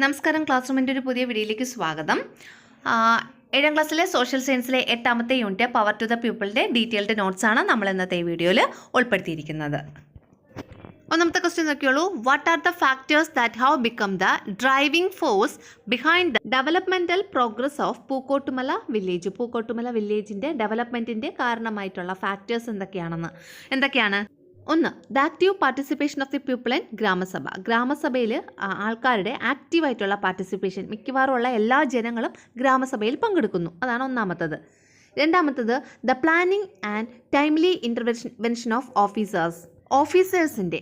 നമസ്കാരം ക്ലാസ് റൂമിന്റെ ഒരു പുതിയ വീഡിയോയിലേക്ക് സ്വാഗതം. ഏഴാം ക്ലാസ്സിലെ സോഷ്യൽ സയൻസിലെ എട്ടാമത്തെ യൂണിറ്റ് പവർ ടു ദ പീപ്പിളിന്റെ ഡീറ്റെയിൽഡ് നോട്ട്സ് ആണ് നമ്മൾ ഇന്നത്തെ വീഡിയോയിൽ ഉൾപ്പെടുത്തിയിരിക്കുന്നത്. ഒന്നാമത്തെ question നോക്കിയുള്ളൂ what are the factors that have become the driving force behind the developmental progress of Pookkottumala village Pookkottumala വില്ലേജിന്റെ ഡെവലപ്മെന്റിന്റെ കാരണമായിട്ടുള്ള ഫാക്ടേഴ്സ് എന്തൊക്കെയാണെന്ന്? എന്തൊക്കെയാണ്? ഒന്ന് the active participation of the people in gramasabha. ഗ്രാമസഭയിൽ ആൾക്കാരുടെ ആക്റ്റീവായിട്ടുള്ള പാർട്ടിസിപ്പേഷൻ മിക്കവാറും ഉള്ള എല്ലാ ജനങ്ങളും ഗ്രാമസഭയിൽ പങ്കെടുക്കുന്നു. അതാണ് ഒന്നാമത്തത്. രണ്ടാമത്തത് the planning and timely intervention of officers ഓഫീസേഴ്സിന്റെ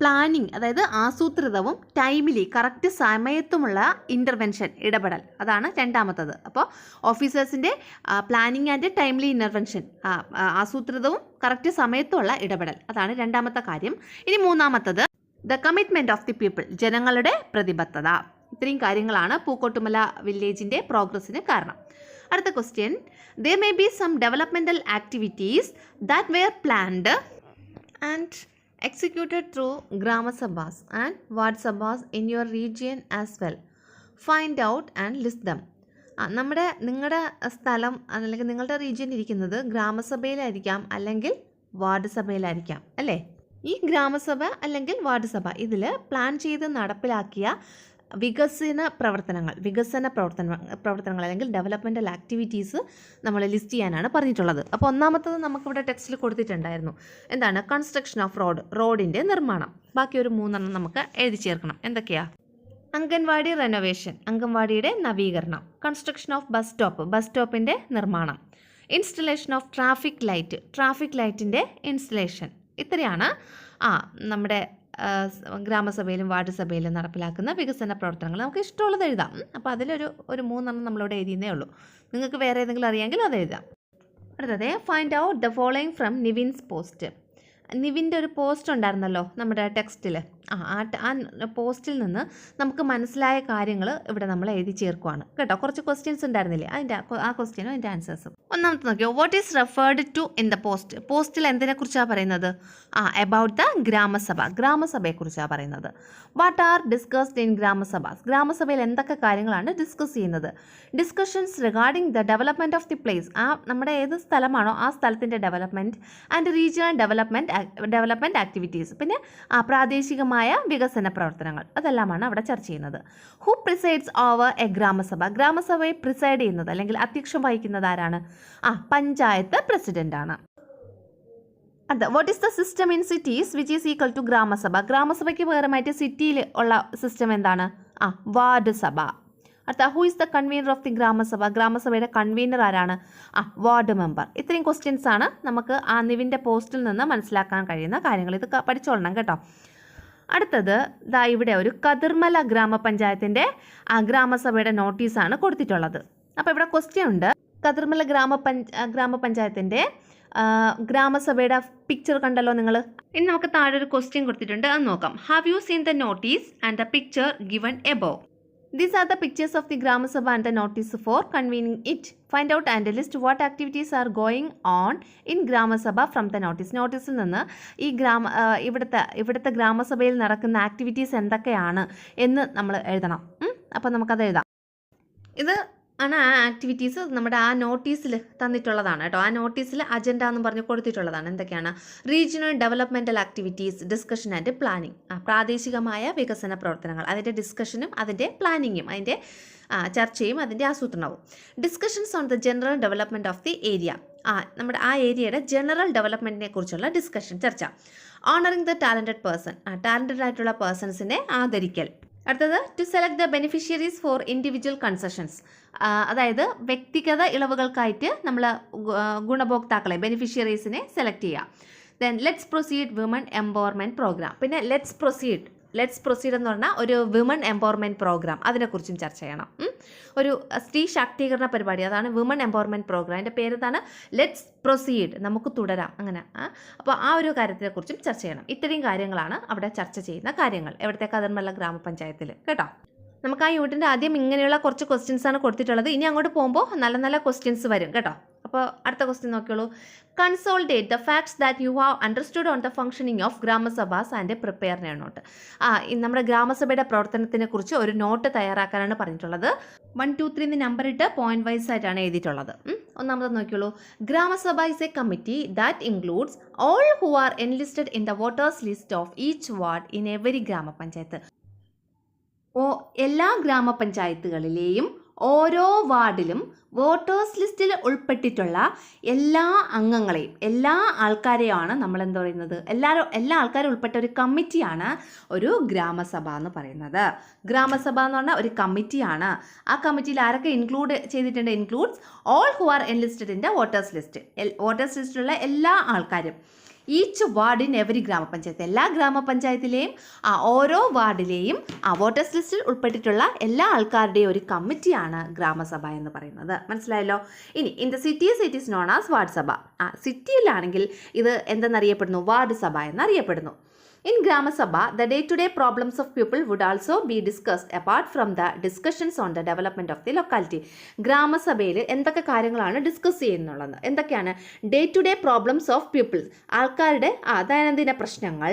planning അതായത് ആസൂത്രിതവും ടൈമിലി കറക്റ്റ് സമയത്തുമുള്ള ഇന്റർവെൻഷൻ ഇടപെടൽ. അതാണ് രണ്ടാമത്തത്. അപ്പോൾ ഓഫീസേഴ്സിന്റെ പ്ലാനിങ് ആൻഡ് ടൈംലി ഇന്റർവെൻഷൻ ആസൂത്രിതവും കറക്റ്റ് സമയത്തുമുള്ള ഇടപെടൽ. അതാണ് രണ്ടാമത്തെ കാര്യം. ഇനി മൂന്നാമത്തത് the commitment of the people ജനങ്ങളുടെ പ്രതിബദ്ധത. ഇത്രയും കാര്യങ്ങളാണ് പൂക്കോട്ടുമല വില്ലേജിന്റെ പ്രോഗ്രസ്സിന് കാരണം. അടുത്ത question they may be some developmental activities that were planned and executed through gramasabhas and ward sabhas in your region as well find out and them ആ നമ്മുടെ നിങ്ങളുടെ സ്ഥലം അല്ലെങ്കിൽ നിങ്ങളുടെ റീജിയൻ ഇരിക്കുന്നത് ഗ്രാമസഭയിലായിരിക്കാം അല്ലെങ്കിൽ വാർഡ് സഭയിലായിരിക്കാം അല്ലേ? ഈ ഗ്രാമസഭ അല്ലെങ്കിൽ വാർഡ് സഭ ഇതിൽ പ്ലാൻ ചെയ്ത് നടപ്പിലാക്കിയ വികസന പ്രവർത്തനങ്ങൾ വികസന പ്രവർത്തന പ്രവർത്തനങ്ങൾ അല്ലെങ്കിൽ ഡെവലപ്മെന്റൽ ആക്ടിവിറ്റീസ് നമ്മൾ ലിസ്റ്റ് ചെയ്യാനാണ് പറഞ്ഞിട്ടുള്ളത്. അപ്പോൾ ഒന്നാമത്തത് നമുക്കിവിടെ ടെക്സ്റ്റിൽ കൊടുത്തിട്ടുണ്ടായിരുന്നു. എന്താണ്? കൺസ്ട്രക്ഷൻ ഓഫ് റോഡ് റോഡിന്റെ നിർമ്മാണം. ബാക്കി ഒരു മൂന്നെണ്ണം നമുക്ക് എഴുതി ചേർക്കണം. എന്തൊക്കെയാ? അംഗൻവാടി റെനോവേഷൻ അംഗൻവാടിയുടെ നവീകരണം. Construction of bus stop bus സ്റ്റോപ്പിന്റെ നിർമ്മാണം. Installation of traffic light traffic ലൈറ്റിന്റെ ഇൻസ്റ്റലേഷൻ ഇത്രയാണ് ആ നമ്മുടെ ഗ്രാമസഭയിലും വാർഡ് സഭയിലും നടപ്പിലാക്കുന്ന വികസന പ്രവർത്തനങ്ങൾ നമുക്ക് ഇഷ്ടമുള്ളത് എഴുതാം. അപ്പോൾ അതിലൊരു ഒരു മൂന്നെണ്ണം നമ്മളോട് എഴുതിയേ ഉള്ളൂ. നിങ്ങൾക്ക് വേറെ ഏതെങ്കിലും അറിയാമെങ്കിൽ അത് എഴുതാം. അടുത്തത് find out the following from Nivin's post നിവിന്റെ ഒരു പോസ്റ്റ് ഉണ്ടായിരുന്നല്ലോ നമ്മുടെ ടെക്സ്റ്റിൽ ആ ആ പോസ്റ്റിൽ നിന്ന് നമുക്ക് മനസ്സിലായ കാര്യങ്ങൾ ഇവിടെ നമ്മൾ എഴുതി ചേർക്കുവാണ്. കേട്ടോ? കുറച്ച് ക്വസ്റ്റ്യൻസ് ഉണ്ടായിരുന്നില്ലേ? അതിന്റെ ആ- ക്വസ്റ്റ്യനും അതിന്റെ ആൻസേഴ്സും ഒന്നാമത്തെ നോക്കിയോ? What is referred to in the post പോസ്റ്റിൽ എന്തിനെക്കുറിച്ചാണ് പറയുന്നത്? ആ അബൌട്ട് ദ ഗ്രാമസഭ. ഗ്രാമസഭയെക്കുറിച്ചാണ് പറയുന്നത്. What are discussed in gramasabha? ഗ്രാമസഭയിൽ എന്തൊക്കെ കാര്യങ്ങളാണ് ഡിസ്കസ് ചെയ്യുന്നത്? Discussions regarding the development of the place ആ നമ്മുടെ ഏത് സ്ഥലമാണോ ആ സ്ഥലത്തിന്റെ development and regional development development activities പിന്നെ ആ പ്രാദേശികമായ വികസന പ്രവർത്തനങ്ങൾ. അതെല്ലാമാണ് അവിടെ ചർച്ച ചെയ്യുന്നത്. Who presides over a gramasabha? ഗ്രാമസഭയെ preside ചെയ്യുന്നത് അല്ലെങ്കിൽ അധ്യക്ഷം വഹിക്കുന്നത് ആരാണ്? ആ പഞ്ചായത്ത് പ്രസിഡന്റ് ആണ്. അത് what is the system in cities which is equal to gramasabha? ഗ്രാമസഭയ്ക്ക് പകരമായിട്ട് സിറ്റിയിൽ ഉള്ള സിസ്റ്റം എന്താണ്? ആ വാർഡ് സഭ. അടുത്ത who is the convener of the gramasabha? ഗ്രാമസഭയുടെ convener ആരാണ്? ആ വാർഡ് മെമ്പർ. ഇത്രയും ക്വസ്റ്റ്യൻസ് ആണ് നമുക്ക് ആ നിവിന്റെ പോസ്റ്റിൽ നിന്ന് മനസ്സിലാക്കാൻ കഴിയുന്ന കാര്യങ്ങൾ. ഇത് പഠിച്ചോളണം കേട്ടോ. അടുത്തത് ദാ ഇവിടെ ഒരു കതിർമല ഗ്രാമപഞ്ചായത്തിന്റെ ആ ഗ്രാമസഭയുടെ നോട്ടീസാണ് കൊടുത്തിട്ടുള്ളത്. അപ്പോൾ ഇവിടെ ക്വസ്റ്റ്യൻ ഉണ്ട്. കതിർമല ഗ്രാമപഞ്ച ഗ്രാമപഞ്ചായത്തിന്റെ ഗ്രാമസഭയുടെ പിക്ചർ കണ്ടല്ലോ നിങ്ങൾ ഇനി നമുക്ക് താഴെ ഒരു ക്വസ്റ്റ്യൻ കൊടുത്തിട്ടുണ്ട്. അത് നോക്കാം. Have you seen the notice and the picture given above these are the pictures of the gramasabha and the notice for convening it find out and list what activities are going on in gramasabha from the notice നോട്ടീസിൽ നിന്ന് ഈ ഗ്രാമ ഇവിടുത്തെ ഇവിടുത്തെ ഗ്രാമസഭയിൽ നടക്കുന്ന activities എന്തൊക്കെയാണ് എന്ന് നമ്മൾ എഴുതണം. അപ്പോൾ നമുക്കത് എഴുതാം. ഇത് ആണ് ആ ആക്ടിവിറ്റീസ് നമ്മുടെ ആ നോട്ടീസിൽ തന്നിട്ടുള്ളതാണ് കേട്ടോ. ആ നോട്ടീസിൽ അജണ്ട എന്ന് പറഞ്ഞ് കൊടുത്തിട്ടുള്ളതാണ്. എന്തൊക്കെയാണ്? Regional developmental activities discussion and planning പ്രാദേശികമായ വികസന പ്രവർത്തനങ്ങൾ. അതിന്റെ ഡിസ്കഷനും അതിന്റെ പ്ലാനിങ്ങും അതിന്റെ ചർച്ചയും അതിന്റെ ആസൂത്രണവും. Discussions on the general development of the area ആ നമ്മുടെ ആ ഏരിയയുടെ ജനറൽ ഡെവലപ്മെന്റിനെ കുറിച്ചുള്ള ഡിസ്കഷൻ ചർച്ച. ഓണറിങ് ദ ടാലന്റഡ് പേഴ്സൺ ആ ടാലന്റഡ് ആയിട്ടുള്ള പേഴ്സൺസിനെ ആദരിക്കൽ. അടുത്തത് to select the beneficiaries for individual concessions അതായത് വ്യക്തിഗത ഇളവുകൾക്കായിട്ട് നമ്മൾ ഗുണഭോക്താക്കളെ ബെനിഫിഷ്യറീസിനെ സെലക്ട് ചെയ്യുക then let's proceed women empowerment programme പിന്നെ ലെറ്റ്സ് പ്രൊസീഡ് ലെറ്റ്സ് പ്രൊസീഡ് എന്ന് പറഞ്ഞാൽ ഒരു വിമൺ എംപവർമെന്റ് പ്രോഗ്രാം അതിനെക്കുറിച്ചും ചർച്ച ചെയ്യണം. ഒരു സ്ത്രീ ശാക്തീകരണ പരിപാടി. അതാണ് വിമൺ എംപവർമെന്റ് പ്രോഗ്രാം അതിന്റെ പേര് എന്താണ് ലെറ്റ്സ് പ്രൊസീഡ് നമുക്ക് തുടരാം. അങ്ങനെ അപ്പോൾ ആ ഒരു കാര്യത്തെക്കുറിച്ചും ചർച്ച ചെയ്യണം. ഇത്രയും കാര്യങ്ങളാണ് അവിടെ ചർച്ച ചെയ്യുന്ന കാര്യങ്ങൾ. എവിടുത്തെ കതിർമല്ല ഗ്രാമപഞ്ചായത്തിൽ കേട്ടോ? നമുക്ക് ആ യൂണിറ്റിന്റെ ആദ്യം ഇങ്ങനെയുള്ള കുറച്ച് ക്വസ്റ്റ്യൻസ് ആണ് കൊടുത്തിട്ടുള്ളത്. ഇനി അങ്ങോട്ട് പോകുമ്പോൾ നല്ല നല്ല ക്വസ്റ്റ്യൻസ് വരും കേട്ടോ. അപ്പോൾ അടുത്ത question നോക്കിയോളൂ. Consolidate the facts that you have understood on the functioning of gramasabhas and പ്രിപ്പയറിനെ note ആ നമ്മുടെ ഗ്രാമസഭയുടെ പ്രവർത്തനത്തിനെ കുറിച്ച് ഒരു നോട്ട് തയ്യാറാക്കാനാണ് പറഞ്ഞിട്ടുള്ളത്. വൺ ടു ത്രീ എന്ന് നമ്പർ ഇട്ട് പോയിന്റ് വൈസ് ആയിട്ടാണ് എഴുതിയിട്ടുള്ളത്. ഒന്നാമത് നോക്കിയുള്ളൂ gramasabha is a committee that includes all who are enlisted in the voters list of each ward in every gramapanchayat എല്ലാ ഗ്രാമപഞ്ചായത്തുകളിലെയും ഓരോ വാർഡിലും വോട്ടേഴ്സ് ലിസ്റ്റിൽ ഉൾപ്പെട്ടിട്ടുള്ള എല്ലാ അംഗങ്ങളെയും എല്ലാ ആൾക്കാരെയുമാണ് നമ്മൾ എന്താ പറയുന്നത്? എല്ലാവരും എല്ലാ ആൾക്കാരും ഉൾപ്പെട്ട ഒരു കമ്മിറ്റിയാണ് ഒരു ഗ്രാമസഭ എന്ന് പറയുന്നത്. ഗ്രാമസഭ എന്ന് പറഞ്ഞാൽ ഒരു കമ്മിറ്റിയാണ്. ആ കമ്മിറ്റിയിൽ ആരൊക്കെ ഇൻക്ലൂഡ് ചെയ്തിട്ടുണ്ട്? Includes all who are enlisted in the voters list voters ലിസ്റ്റിലുള്ള എല്ലാ ആൾക്കാരും. Each ward in every gramapanchayat. എല്ലാ ഗ്രാമപഞ്ചായത്തിലെയും ആ ഓരോ വാർഡിലെയും ആ വോട്ടേഴ്സ് ലിസ്റ്റിൽ ഉൾപ്പെട്ടിട്ടുള്ള എല്ലാ ആൾക്കാരുടെയും ഒരു കമ്മിറ്റിയാണ് ഗ്രാമസഭ എന്ന് പറയുന്നത്. മനസ്സിലായല്ലോ? ഇനി in the cities it is known as ward sabha. ആ സിറ്റിയിലാണെങ്കിൽ ഇത് എന്തെന്നറിയപ്പെടുന്നു? വാർഡ് സഭ എന്നറിയപ്പെടുന്നു. In gramasabha the day to day problems of people would also be discussed apart from the discussions on the development of the locality ഗ്രാമസഭയിൽ എന്തൊക്കെ കാര്യങ്ങളാണ് discuss ചെയ്യുന്നുള്ളത്? എന്തൊക്കെയാണ് day to day problems of peoples ആൾക്കാരുടെ ദൈനംദിന പ്രശ്നങ്ങൾ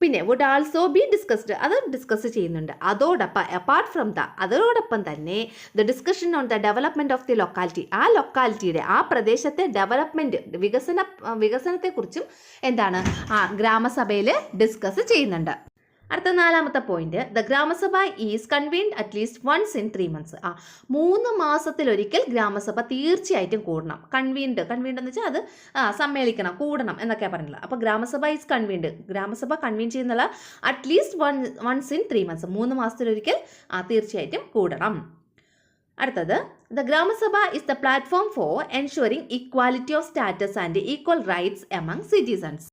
പിന്നെ would also be discussed അത് discuss ചെയ്യുന്നുണ്ട്. അതോടൊപ്പം അപ്പാർട്ട് ഫ്രം ദ അതോടൊപ്പം തന്നെ the discussion on the development of the locality ആ ലൊക്കാലിറ്റിയുടെ ആ പ്രദേശത്തെ ഡെവലപ്മെന്റ് വികസന വികസനത്തെക്കുറിച്ചും എന്താണ് ആ ഗ്രാമസഭയിൽ ഡിസ്കസ് ചെയ്യുന്നുണ്ട്. അടുത്ത നാലാമത്തെ point the gramasabha is convened at least once in three months ആ മൂന്ന് മാസത്തിലൊരിക്കൽ ഗ്രാമസഭ തീർച്ചയായിട്ടും കൂടണം. കൺവീൻഡ് കൺവീൻഡ് എന്ന് വെച്ചാൽ അത് സമ്മേളിക്കണം കൂടണം എന്നൊക്കെ പറഞ്ഞിട്ടുള്ളത്. അപ്പോൾ gramasabha is convened gramasabha convene ചെയ്യുന്നുള്ള at least one once in three months മൂന്ന് മാസത്തിലൊരിക്കൽ ആ തീർച്ചയായിട്ടും കൂടണം. അടുത്തത് the gramasabha is the platform for ensuring equality of status and equal rights among citizens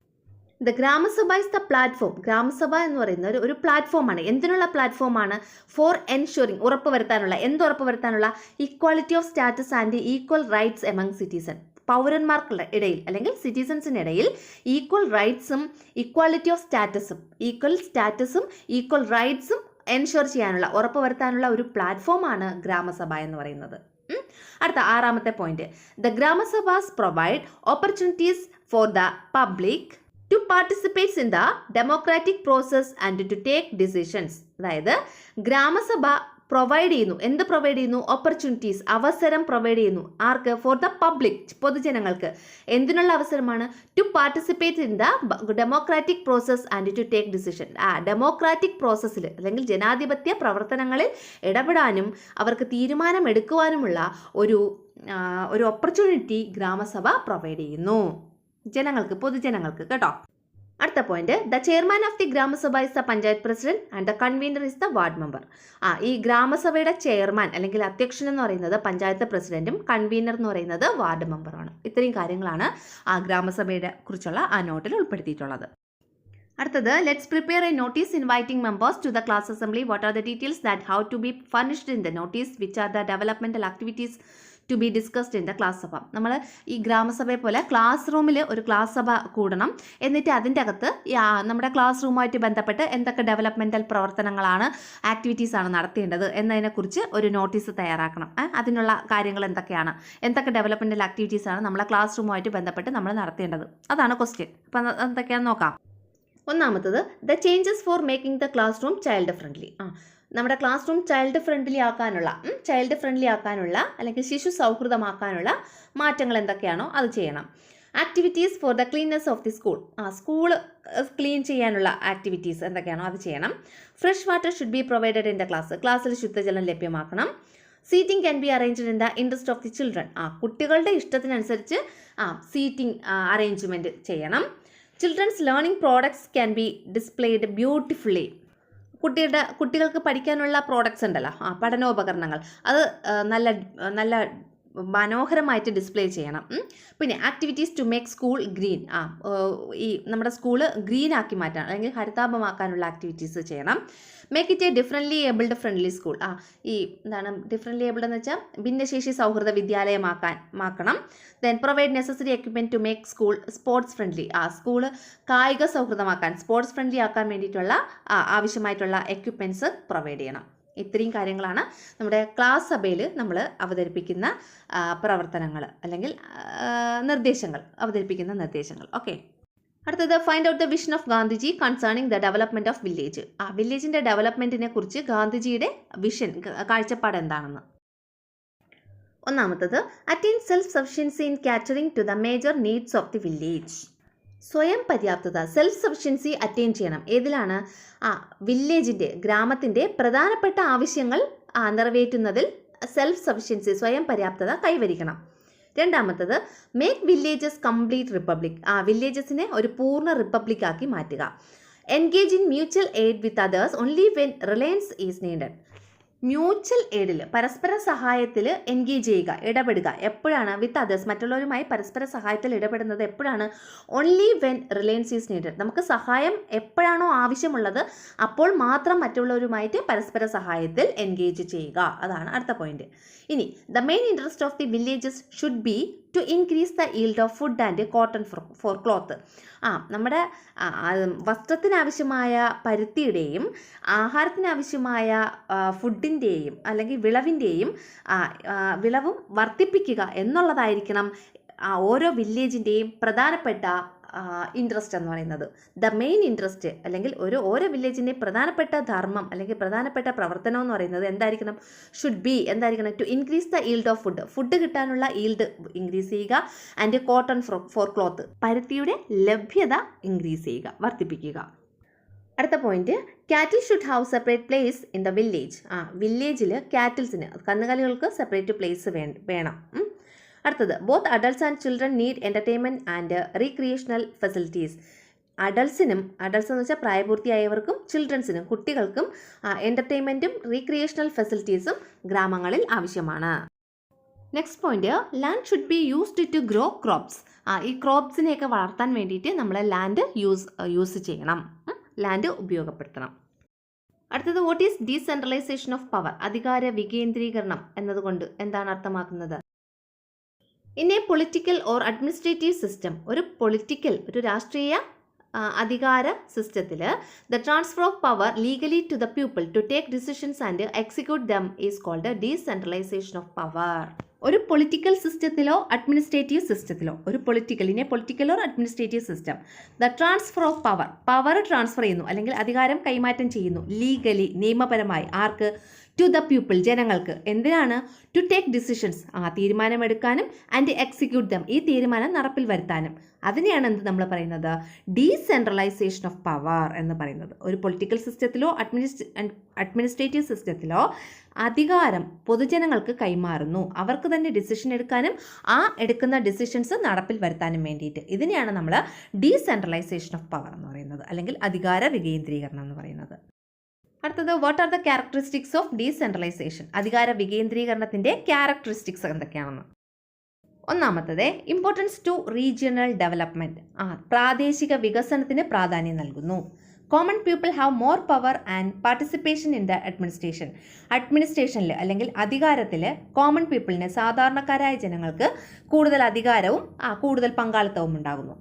the gramasabha is the platform gramasabha എന്ന് പറയുന്ന ഒരു ഒരു പ്ലാറ്റ്ഫോമാണ് എന്തിനുള്ള പ്ലാറ്റ്ഫോമാണ് ഫോർ എൻഷുറിംഗ് ഉറപ്പുവരുത്താനുള്ള എന്ത് ഉറപ്പുവരുത്താനുള്ള? Equality of status and equal rights among citizen പൗരന്മാർക്കുള്ള ഇടയിൽ അല്ലെങ്കിൽ സിറ്റിസൺസിനിടയിൽ ഈക്വൽ റൈറ്റ്സും ഈക്വാളിറ്റി ഓഫ് സ്റ്റാറ്റസും ഈക്വൽ സ്റ്റാറ്റസും ഈക്വൽ റൈറ്റ്സും എൻഷുർ ചെയ്യാനുള്ള ഉറപ്പ് വരുത്താനുള്ള ഒരു പ്ലാറ്റ്ഫോമാണ് ഗ്രാമസഭ എന്ന് പറയുന്നത്. അടുത്ത ആറാമത്തെ point the gramasabhas provide opportunities for the public to participates in the democratic process and to take decisions അതായത് ഗ്രാമസഭ പ്രൊവൈഡ് ചെയ്യുന്നു. എന്ത് പ്രൊവൈഡ് ചെയ്യുന്നു? ഓപ്പർച്യൂണിറ്റീസ് അവസരം പ്രൊവൈഡ് ചെയ്യുന്നു. ആർക്ക്? ഫോർ ദ പബ്ലിക് പൊതുജനങ്ങൾക്ക്. എന്തിനുള്ള അവസരമാണ്? To participate in the democratic process and to take decision ആ ഡെമോക്രാറ്റിക് പ്രോസസ്സിൽ അല്ലെങ്കിൽ ജനാധിപത്യ പ്രവർത്തനങ്ങളിൽ ഇടപെടാനും അവർക്ക് തീരുമാനം എടുക്കുവാനുമുള്ള ഒരു ഒരു ഓപ്പർച്യൂണിറ്റി ഗ്രാമസഭ പ്രൊവൈഡ് ചെയ്യുന്നു. ജനങ്ങൾക്ക് പൊതുജനങ്ങൾക്ക് കേട്ടോ. അടുത്ത point the chairman of the gramasabha is the panchayat president and the convener is the ward member ആ ഈ ഗ്രാമസഭയുടെ ചെയർമാൻ അല്ലെങ്കിൽ അധ്യക്ഷൻ എന്ന് പറയുന്നത് പഞ്ചായത്ത് പ്രസിഡന്റും കൺവീനർ എന്ന് പറയുന്നത് വാർഡ് മെമ്പറുമാണ് ഇത്രയും കാര്യങ്ങളാണ് ആ ഗ്രാമസഭയുടെ കുറിച്ചുള്ള ആ നോട്ടിൽ ഉൾപ്പെടുത്തിയിട്ടുള്ളത്. അടുത്തത് let's prepare a notice inviting members to the class assembly what are the details that how to be furnished in the notice which are the developmental activities to be discussed in the class sabha. നമ്മൾ ഈ ഗ്രാമസഭയെ പോലെ class റൂമിൽ ഒരു class സഭ കൂടണം. എന്നിട്ട് അതിന്റെ അകത്ത് നമ്മുടെ ക്ലാസ് റൂമുമായിട്ട് ബന്ധപ്പെട്ട് എന്തൊക്കെ ഡെവലപ്മെന്റൽ പ്രവർത്തനങ്ങളാണ് ആക്ടിവിറ്റീസ് ആണ് നടത്തേണ്ടത് എന്നതിനെക്കുറിച്ച് ഒരു നോട്ടീസ് തയ്യാറാക്കണം. അതിനുള്ള കാര്യങ്ങൾ എന്തൊക്കെയാണ് എന്തൊക്കെ ഡെവലപ്മെന്റൽ ആക്ടിവിറ്റീസ് ആണ് നമ്മളെ ക്ലാസ് റൂമുമായിട്ട് ബന്ധപ്പെട്ട് നമ്മൾ നടത്തേണ്ടത്. അതാണ് ക്വസ്റ്റ്യൻ അപ്പം എന്തൊക്കെയാണെന്ന് നോക്കാം. ഒന്നാമത്തത് the changes for making the classroom child friendly ആ നമ്മുടെ ക്ലാസ് റൂം ചൈൽഡ് ഫ്രണ്ട്ലി ആക്കാനുള്ള ചൈൽഡ് ഫ്രണ്ട്ലി ആക്കാനുള്ള അല്ലെങ്കിൽ ശിശു സൗഹൃദമാക്കാനുള്ള മാറ്റങ്ങൾ എന്തൊക്കെയാണോ അത് ചെയ്യണം. Activities for the cleanness of the school ആ സ്കൂൾ ക്ലീൻ ചെയ്യാനുള്ള ആക്ടിവിറ്റീസ് എന്തൊക്കെയാണോ അത് ചെയ്യണം. Fresh water should be provided in the class ക്ലാസ്സിൽ ശുദ്ധജലം ലഭ്യമാക്കണം. Seating can be arranged in the interest of the children ആ കുട്ടികളുടെ ഇഷ്ടത്തിനനുസരിച്ച് ആ സീറ്റിംഗ് അറേഞ്ച്മെന്റ് ചെയ്യണം. Children's learning products can be displayed beautifully കുട്ടിയുടെ കുട്ടികൾക്ക് പഠിക്കാനുള്ള പ്രോഡക്റ്റ്സ് ഉണ്ടല്ലോ. ആ പഠനോപകരണങ്ങൾ. അത് നല്ല നല്ല മനോഹരമായിട്ട് ഡിസ്പ്ലേ ചെയ്യണം. പിന്നെ activities to make school green ആ ഈ നമ്മുടെ സ്കൂൾ ഗ്രീൻ ആക്കി മാറ്റണം. അല്ലെങ്കിൽ ഹരിതാപമാക്കാനുള്ള ആക്ടിവിറ്റീസ് ചെയ്യണം. Make it a differently abled friendly school ആ ഈ എന്താണ് ഡിഫറെന്റ്ലി ഏബിൾഡ് എന്ന് വെച്ചാൽ ഭിന്നശേഷി സൗഹൃദ വിദ്യാലയമാക്കാൻ മാക്കണം. Then provide necessary equipment to make school sports friendly ആ സ്കൂൾ കായിക സൗഹൃദമാക്കാൻ സ്പോർട്സ് ഫ്രണ്ട്ലി ആക്കാൻ വേണ്ടിയിട്ടുള്ള ആവശ്യമായിട്ടുള്ള എക്യുപ്മെന്റ്സ് പ്രൊവൈഡ് ചെയ്യണം. ഇത്രയും കാര്യങ്ങളാണ് നമ്മുടെ ക്ലാസ് സഭയിൽ നമ്മൾ അവതരിപ്പിക്കുന്ന പ്രവർത്തനങ്ങൾ അല്ലെങ്കിൽ നിർദ്ദേശങ്ങൾ അവതരിപ്പിക്കുന്ന നിർദ്ദേശങ്ങൾ. ഓക്കെ അടുത്തത് find out the vision of Gandhiji concerning the development of village ആ വില്ലേജിന്റെ ഡെവലപ്മെന്റിനെ കുറിച്ച് ഗാന്ധിജിയുടെ വിഷൻ കാഴ്ചപ്പാട് എന്താണെന്ന്. ഒന്നാമത്തത് attain self sufficiency in catering to the major needs of the village സ്വയം പര്യാപ്തത സെൽഫ് സഫിഷ്യൻസി അറ്റൈൻ ചെയ്യണം. ഏതിലാണ്? ആ വില്ലേജിന്റെ ഗ്രാമത്തിന്റെ പ്രധാനപ്പെട്ട ആവശ്യങ്ങൾ നിറവേറ്റുന്നതിൽ സെൽഫ് സഫിഷ്യൻസി സ്വയം പര്യാപ്തത കൈവരിക്കണം. രണ്ടാമത്തത് മേക്ക് വില്ലേജസ് കംപ്ലീറ്റ് റിപ്പബ്ലിക് ആ വില്ലേജസിനെ ഒരു പൂർണ റിപ്പബ്ലിക്കാക്കി മാറ്റുക. Engage in mutual aid with others only when reliance is needed mutual എയ്ഡിൽ പരസ്പര സഹായത്തിൽ എൻഗേജ് ചെയ്യുക ഇടപെടുക. എപ്പോഴാണ്? With others. മറ്റുള്ളവരുമായി പരസ്പര സഹായത്തിൽ ഇടപെടുന്നത് എപ്പോഴാണ്? Only when reliance is needed നമുക്ക് സഹായം എപ്പോഴാണോ ആവശ്യമുള്ളത് അപ്പോൾ മാത്രം മറ്റുള്ളവരുമായിട്ട് പരസ്പര സഹായത്തിൽ എൻഗേജ് ചെയ്യുക. അതാണ് അടുത്ത പോയിന്റ് ഇനി the main interest of the villages should be to increase the yield of food and cotton for cloth ആ നമ്മുടെ വസ്ത്രത്തിനാവശ്യമായ പരുത്തിയുടെയും ആഹാരത്തിനാവശ്യമായ ഫുഡിന്റെയും അല്ലെങ്കിൽ വിളവിന്റെയും വിളവും വർദ്ധിപ്പിക്കുക എന്നുള്ളതായിരിക്കണം ഓരോ വില്ലേജിന്റെയും പ്രധാനപ്പെട്ട ഇൻട്രസ്റ്റ് എന്ന് പറയുന്നത്. ദ മെയിൻ ഇൻട്രസ്റ്റ് അല്ലെങ്കിൽ ഒരു ഓരോ വില്ലേജിന്റെ പ്രധാനപ്പെട്ട ധർമ്മം അല്ലെങ്കിൽ പ്രധാനപ്പെട്ട പ്രവർത്തനം എന്ന് പറയുന്നത് എന്തായിരിക്കണം? ഷുഡ് ബി എന്തായിരിക്കണം? To increase the yield of food food കിട്ടാനുള്ള ഈൽഡ് ഇൻക്രീസ് ചെയ്യുക ആൻഡ് കോട്ടൺ ഫോർ ക്ലോത്ത് പരുത്തിയുടെ ലഭ്യത ഇൻക്രീസ് ചെയ്യുക വർദ്ധിപ്പിക്കുക. അടുത്ത point cattle should have separate place in the village ആ വില്ലേജിൽ കാറ്റിൽസിന് കന്നുകാലികൾക്ക് സെപ്പറേറ്റ് പ്ലേസ് വേണം. അടുത്തത് both adults and children need entertainment and recreational facilities അഡൾട്ട്സിനും adults എന്ന് വെച്ചാൽ പ്രായപൂർത്തിയായവർക്കും ചിൽഡ്രൻസിനും കുട്ടികൾക്കും എന്റർടൈൻമെന്റും റീക്രിയേഷണൽ ഫെസിലിറ്റീസും ഗ്രാമങ്ങളിൽ ആവശ്യമാണ്. Next point land should be used to grow crops ഈ ക്രോപ്സിനെയൊക്കെ വളർത്താൻ വേണ്ടിയിട്ട് നമ്മൾ ലാൻഡ് യൂസ് യൂസ് ചെയ്യണം. ലാൻഡ് ഉപയോഗപ്പെടുത്തണം. അടുത്തത് what is decentralisation of power അധികാര വികേന്ദ്രീകരണം എന്നതുകൊണ്ട് എന്താണ് അർത്ഥമാക്കുന്നത്? In a political or administrative system ഒരു പൊളിറ്റിക്കൽ ഒരു രാഷ്ട്രീയ അധികാര സിസ്റ്റത്തിൽ the transfer of power legally to the people to take decisions and execute them is called decentralisation of power ഒരു പൊളിറ്റിക്കൽ സിസ്റ്റത്തിലോ അഡ്മിനിസ്ട്രേറ്റീവ് സിസ്റ്റത്തിലോ ഒരു പൊളിറ്റിക്കൽ ഇനെ political or administrative system the transfer of power power transfer ചെയ്യുന്നു അല്ലെങ്കിൽ അധികാരം കൈമാറ്റം ചെയ്യുന്നു legally നിയമപരമായി ആർക്ക്? ടു ദ പീപ്പിൾ ജനങ്ങൾക്ക്. എന്തിനാണ്? ടു ടേക്ക് ഡിസിഷൻസ് ആ തീരുമാനമെടുക്കാനും ആൻഡ് എക്സിക്യൂട്ട് ദം ഈ തീരുമാനം നടപ്പിൽ വരുത്താനും. അതിനെയാണ് എന്ത് നമ്മൾ പറയുന്നത്? ഡീസെൻട്രലൈസേഷൻ ഓഫ് പവർ എന്ന് പറയുന്നത്. ഒരു പൊളിറ്റിക്കൽ സിസ്റ്റത്തിലോ അഡ്മിനിസ്ട്രേ അഡ്മിനിസ്ട്രേറ്റീവ് സിസ്റ്റത്തിലോ അധികാരം പൊതുജനങ്ങൾക്ക് കൈമാറുന്നു. അവർക്ക് തന്നെ ഡിസിഷൻ എടുക്കാനും ആ എടുക്കുന്ന ഡിസിഷൻസ് നടപ്പിൽ വരുത്താനും വേണ്ടിയിട്ട്. ഇതിനെയാണ് നമ്മൾ ഡീസെൻട്രലൈസേഷൻ ഓഫ് പവർ എന്ന് പറയുന്നത്. അല്ലെങ്കിൽ അധികാര വികേന്ദ്രീകരണം എന്ന് പറയുന്നത്. അടുത്തത് what are the characteristics of decentralisation അധികാര വികേന്ദ്രീകരണത്തിന്റെ ക്യാരക്ടറിസ്റ്റിക്സ് എന്തൊക്കെയാണെന്ന്. ഒന്നാമത്തത് ഇമ്പോർട്ടൻസ് ടു റീജിയണൽ ഡെവലപ്മെന്റ് ആ പ്രാദേശിക വികസനത്തിന് പ്രാധാന്യം നൽകുന്നു. Common people have more power and participation in the administration അഡ്മിനിസ്ട്രേഷനിൽ അല്ലെങ്കിൽ അധികാരത്തിൽ കോമൺ പീപ്പിളിന് സാധാരണക്കാരായ ജനങ്ങൾക്ക് കൂടുതൽ അധികാരവും ആ കൂടുതൽ പങ്കാളിത്തവും ഉണ്ടാകുന്നു.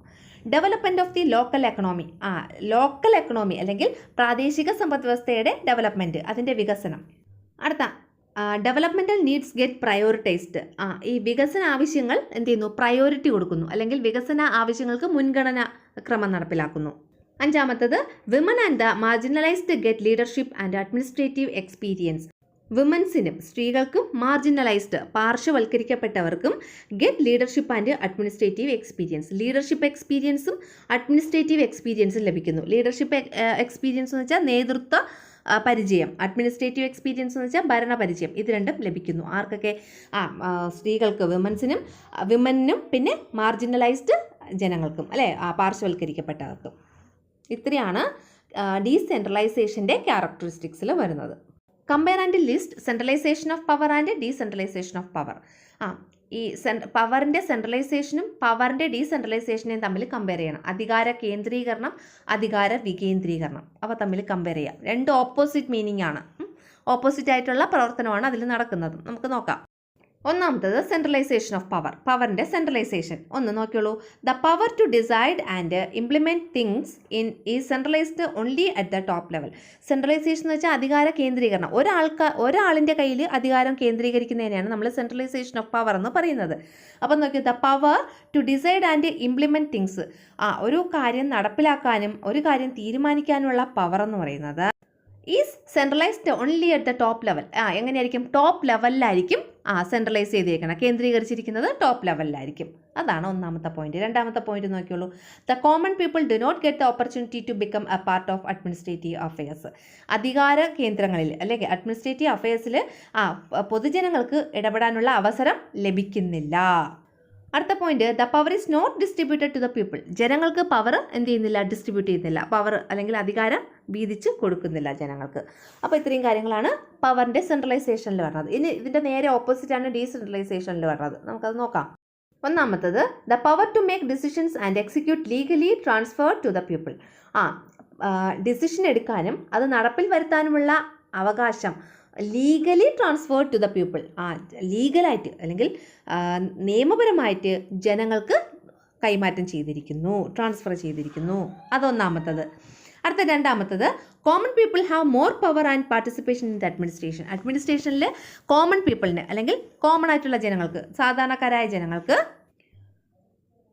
Development of the local economy ആ ലോക്കൽ എക്കണോമി അല്ലെങ്കിൽ പ്രാദേശിക സമ്പദ് വ്യവസ്ഥയുടെ ഡെവലപ്മെന്റ് അതിന്റെ വികസനം. അടുത്ത ഡെവലപ്മെന്റൽ നീഡ്സ് ഗെറ്റ് പ്രയോറിറ്റൈസ്ഡ് ആ ഈ വികസന ആവശ്യങ്ങൾ എന്ത് ചെയ്യുന്നു? പ്രയോറിറ്റി കൊടുക്കുന്നു. അല്ലെങ്കിൽ വികസന ആവശ്യങ്ങൾക്ക് മുൻഗണന ക്രമം നടപ്പിലാക്കുന്നു. അഞ്ചാമത്തത് women and the marginalised get leadership and administrative experience വിമൻസിനും സ്ത്രീകൾക്കും marginalised പാർശ്വവൽക്കരിക്കപ്പെട്ടവർക്കും get leadership and administrative experience leadership എക്സ്പീരിയൻസും അഡ്മിനിസ്ട്രേറ്റീവ് എക്സ്പീരിയൻസും ലഭിക്കുന്നു. ലീഡർഷിപ്പ് എക്സ്പീരിയൻസ് എന്ന് വെച്ചാൽ നേതൃത്വ പരിചയം. അഡ്മിനിസ്ട്രേറ്റീവ് എക്സ്പീരിയൻസ് എന്ന് വെച്ചാൽ ഭരണപരിചയം. ഇത് രണ്ടും ലഭിക്കുന്നു. ആർക്കൊക്കെ? ആ സ്ത്രീകൾക്ക് വിമൻസിനും വിമനും പിന്നെ മാർജിനലൈസ്ഡ് ജനങ്ങൾക്കും അല്ലേ? പാർശ്വവൽക്കരിക്കപ്പെട്ടവർക്കും. ഇത്രയാണ് ഡീസെൻട്രലൈസേഷന്റെ ക്യാരക്ടറിസ്റ്റിക്സിൽ വരുന്നത്. Compare and list centralisation of power and decentralisation of power ആ ഈ പവറിന്റെ സെൻട്രലൈസേഷനും പവറിന്റെ ഡീസെൻട്രലൈസേഷനെയും തമ്മിൽ കമ്പയർ ചെയ്യണം. അധികാര കേന്ദ്രീകരണം അധികാര വികേന്ദ്രീകരണം. അവ തമ്മിൽ കമ്പയർ ചെയ്യാം. രണ്ട് ഓപ്പോസിറ്റ് മീനിങ് ആണ്. ഓപ്പോസിറ്റ് ആയിട്ടുള്ള പ്രവർത്തനമാണ് അതിൽ നടക്കുന്നത്. നമുക്ക് നോക്കാം. ഒന്നാമത്തത് സെൻട്രലൈസേഷൻ ഓഫ് പവർ പവറിന്റെ സെൻട്രലൈസേഷൻ ഒന്ന് നോക്കിയുള്ളൂ the power to decide and implement things in ഈ centralised only at the top level centralisation എന്ന് വെച്ചാൽ അധികാര കേന്ദ്രീകരണം. ഒരാൾക്ക് ഒരാളിന്റെ കയ്യിൽ അധികാരം കേന്ദ്രീകരിക്കുന്നതിനെയാണ് നമ്മൾ സെൻട്രലൈസേഷൻ ഓഫ് പവർ എന്ന് പറയുന്നത്. അപ്പം നോക്കിയത് the power to decide and implement things ആ ഒരു കാര്യം നടപ്പിലാക്കാനും ഒരു കാര്യം തീരുമാനിക്കാനുമുള്ള പവർ എന്ന് പറയുന്നത് is centralised only at the top level ആ എങ്ങനെയായിരിക്കും? ടോപ്പ് ലെവലിലായിരിക്കും ആ സെൻട്രലൈസ് ചെയ്തേക്കണം. കേന്ദ്രീകരിച്ചിരിക്കുന്നത് ടോപ്പ് ലെവലിലായിരിക്കും അതാണ് ഒന്നാമത്തെ പോയിന്റ് രണ്ടാമത്തെ point നോക്കിയുള്ളൂ the common people do not get the opportunity to become a part of administrative affairs അധികാര കേന്ദ്രങ്ങളിൽ അല്ലെങ്കിൽ അഡ്മിനിസ്ട്രേറ്റീവ് അഫയേഴ്സിൽ ആ പൊതുജനങ്ങൾക്ക് ഇടപെടാനുള്ള അവസരം ലഭിക്കുന്നില്ല. അടുത്ത point the power is not distributed to the people ജനങ്ങൾക്ക് പവർ എന്ത് ചെയ്യുന്നില്ല? ഡിസ്ട്രിബ്യൂട്ട് ചെയ്യുന്നില്ല. പവർ അല്ലെങ്കിൽ അധികാരം വീതിച്ച് കൊടുക്കുന്നില്ല ജനങ്ങൾക്ക്. അപ്പോൾ ഇത്രയും കാര്യങ്ങളാണ് പവറിന്റെ സെൻട്രലൈസേഷനിൽ വരുന്നത്. ഇനി ഇതിന്റെ നേരെ ഓപ്പോസിറ്റാണ് ഡീസെൻട്രലൈസേഷനിൽ വരുന്നത്. നമുക്കത് നോക്കാം. ഒന്നാമത്തത് the power to make decisions and execute legally transfer to the people ആ ഡിസിഷൻ എടുക്കാനും അത് നടപ്പിൽ വരുത്താനുമുള്ള അവകാശം legally transfer to the people ആ ലീഗലായിട്ട് അല്ലെങ്കിൽ നിയമപരമായിട്ട് ജനങ്ങൾക്ക് കൈമാറ്റം ചെയ്തിരിക്കുന്നു ട്രാൻസ്ഫർ ചെയ്തിരിക്കുന്നു. അതൊന്നാമത്തത് അടുത്ത രണ്ടാമത്തത് common people have more power and participation in the administration അഡ്മിനിസ്ട്രേഷനിൽ common പീപ്പിളിന് അല്ലെങ്കിൽ കോമൺ ആയിട്ടുള്ള ജനങ്ങൾക്ക് സാധാരണക്കാരായ ജനങ്ങൾക്ക്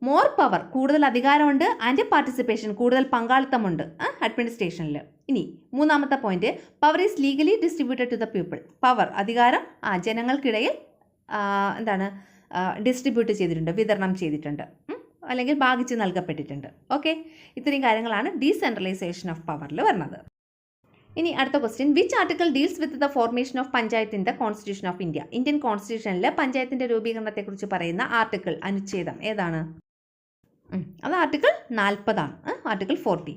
മോർ പവർ കൂടുതൽ അധികാരമുണ്ട്. ആൻഡ് പാർട്ടിസിപ്പേഷൻ കൂടുതൽ പങ്കാളിത്തമുണ്ട്. അഡ്മിനിസ്ട്രേഷനിൽ ഇനി മൂന്നാമത്തെ point power is legally distributed to the people power അധികാരം ആ ജനങ്ങൾക്കിടയിൽ എന്താണ് ഡിസ്ട്രിബ്യൂട്ട് ചെയ്തിട്ടുണ്ട് വിതരണം ചെയ്തിട്ടുണ്ട്. അല്ലെങ്കിൽ ഭാഗിച്ച് നൽകപ്പെട്ടിട്ടുണ്ട്. ഓക്കെ ഇത്രയും കാര്യങ്ങളാണ് ഡീസെൻട്രലൈസേഷൻ ഓഫ് പവറിൽ വരുന്നത് ഇനി അടുത്ത question which article deals with the formation of panchayat in the constitution of India Indian കോൺസ്റ്റിറ്റ്യൂഷനിൽ പഞ്ചായത്തിന്റെ രൂപീകരണത്തെക്കുറിച്ച് പറയുന്ന ആർട്ടിക്കിൾ അനുച്ഛേദം ഏതാണ്? അത് ആർട്ടിക്കിൾ നാൽപ്പതാണ് ആർട്ടിക്കിൾ ഫോർട്ടി